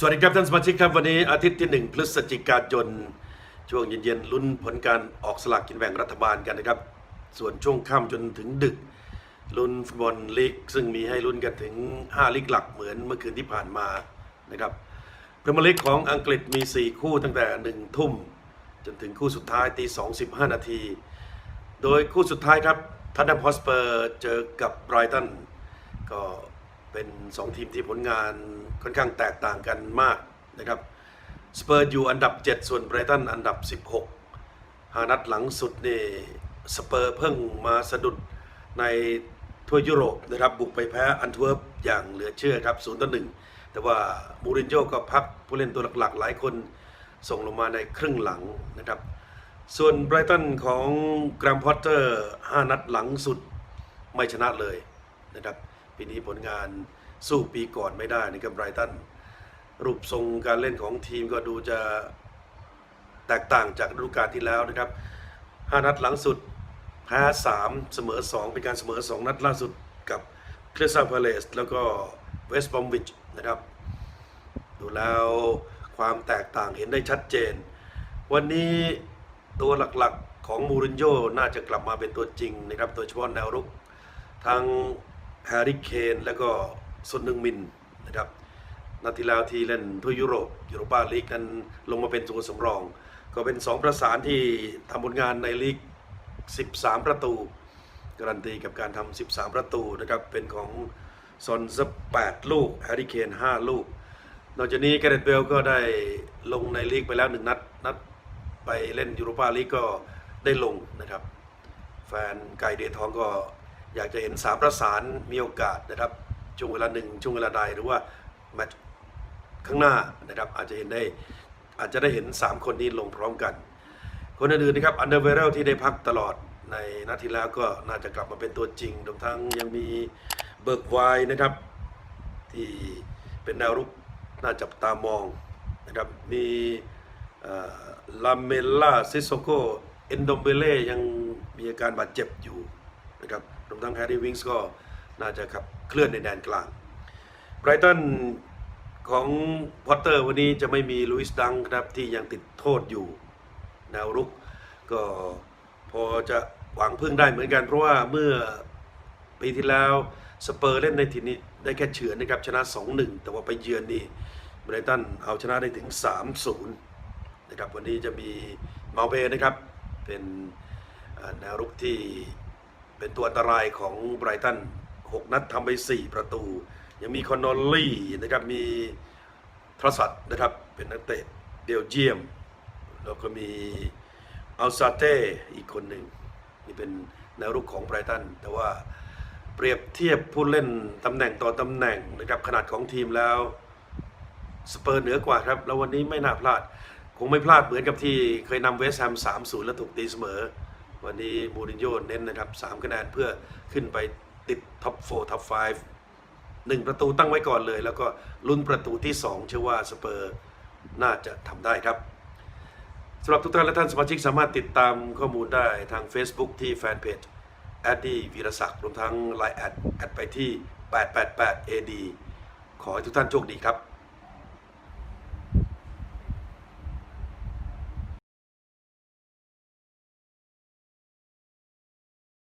สวัสดีครับท่านสมาชิกครับวันนี้อาทิตย์ที่ 1 พฤศจิกายนช่วงเย็นๆลุ้นผลการออกสลากกินแบ่งรัฐบาลกันนะครับ ส่วนช่วงค่ำจนถึงดึกลุ้นฟุตบอลลีกซึ่งมีให้ลุ้นกันถึง 5 ลีกหลักเหมือนเมื่อคืนที่ผ่านมานะครับพรีเมียร์ลีกของอังกฤษมี 4 คู่ตั้งแต่ 1 ทุ่ม จนถึงคู่สุดท้ายตี2 15 นาที โดยคู่สุดท้ายครับทันนัมฮอสเปอร์เจอกับไบรตันก็ เป็น 2 ทีมที่ผลงานค่อนข้างแตกต่างกันมากนะครับสเปอร์อยู่อันดับ 7 ส่วนไบรตันอันดับ 16หานัดหลังสุดนี่สเปอร์เพิ่งมาสะดุดในทั่วยุโรปนะครับบุกไปแพ้อันทเวิร์ปอย่างเหลือเชื่อครับ0ต่อ1แต่ว่ามูรินโญ่ก็พักผู้เล่นตัวหลักๆ หลายคนส่งลงมาในครึ่งหลังนะครับ ส่วนไบรตันของแกรมพอตเตอร์ 5 นัดหลังสุดไม่ชนะเลยนะครับ ปีนี้ผลงานสู้ปีก่อนไม่ได้นะครับไบรตันรูปทรงการเล่นของทีมก็ดูจะแตกต่างจากฤดูกาลที่แล้วนะครับ 5 นัดหลังสุดแพ้3 เสมอ 2 เป็นการเสมอ 2 นัดล่าสุดกับคริสตัลพาเลสแล้วก็เวสต์บอมวิชนะครับ ดูแล้วความแตกต่างเห็นได้ชัดเจน วันนี้ตัวหลักๆของมูรินโญ่น่าจะกลับมาเป็นตัวจริงนะครับ โดยเฉพาะแนวรุกทั้ง แฮร์รี่เคนแล้วก็ซุนนึงมินนะครับนัดที่แล้วที่เล่นทั่วยุโรปยูโรปาลีกนั้นลงมาเป็นตัวสำรอง ก็เป็น 2 ประสานที่ทำผลงานในลีก 13 ประตู การันตีกับการทำ 13 ประตูนะครับเป็นของซอนซั8ลูกแฮร์รี่เคน5ลูก นอกจากนี้แกเรตเบลก็ได้ลงในลีกไปแล้วหนึ่งนัดนัดไปเล่นยูโรปาลีกก็ได้ลงนะครับ แฟนไก่เดียทองก็ อยากจะเห็นสามประสานมีโอกาสนะครับช่วงเวลาหนึ่งช่วงเวลาใดหรือว่าแมตช์ข้างหน้านะครับอาจจะเห็นได้อาจจะได้เห็น 3 คนนี้ลงพร้อมกัน คนอื่นๆนะครับอันเดอร์เวลที่ได้พักตลอดในนัดที่แล้วก็น่าจะกลับมาเป็นตัวจริงรวมทั้งยังมีเบิร์กไวน์นะครับ ที่เป็นแนวรุกน่าจับตามองนะครับมีลาเมล่าซิโซโกเอนโดเบเล่ยังมีอาการบาดเจ็บอยู่นะครับ รวมทั้งแฮร์รี่วิงส์ก็น่าจะขับเคลื่อนในแดนกลางไบรตันของพอตเตอร์วันนี้จะไม่มีลุยส์ดังครับที่ยังติดโทษอยู่แนวรุก ก็พอจะหวังพึ่งได้เหมือนกัน เพราะว่าเมื่อปีที่แล้วสเปอร์เล่นในทีนี้ได้แค่เฉือนนะครับชนะ 2-1 แต่ว่าไปเยือนนี่ไบรตันเอาชนะได้ถึง 3-0 นะครับวันนี้จะมีมาเบนะครับเป็นแนวรุกที่ เป็นตัวอันตรายของไบรตัน 6 นัดทำไป 4 ประตู ยังมีคอนนอลลี่นะครับ มีทรัสัตนะครับ เป็นนักเตะเบลเยียม แล้วก็มีอัลซาเต้อีกคนหนึ่งนี่เป็นแนวรุกของไบรตัน แต่ว่าเปรียบเทียบผู้เล่นตำแหน่งต่อตำแหน่งนะครับขนาดของทีมแล้วสเปอร์เหนือกว่าครับ แล้ววันนี้ไม่น่าพลาด คงไม่พลาดเหมือนกับที่เคยนำเวสต์แฮม 3-0 แล้วถูกตีเสมอ วันนี้มูรินโญ่เน้นนะครับ3คะแนนเพื่อขึ้นไปติดท็อป4ท็อป5หนึ่งประตูตั้งไว้ก่อนเลย แล้วก็ลุ้นประตูที่ 2 เชื่อว่าสเปอร์น่าจะทำได้ครับสำหรับทุกท่านและท่านสมาชิกสามารถติดตามข้อมูลได้ทาง Facebook ที่แฟนเพจแอดดี้วีรศักดิ์รวมทั้ง Line แอดแอดไปที่ 888 AD ขอให้ทุกท่านโชคดีครับ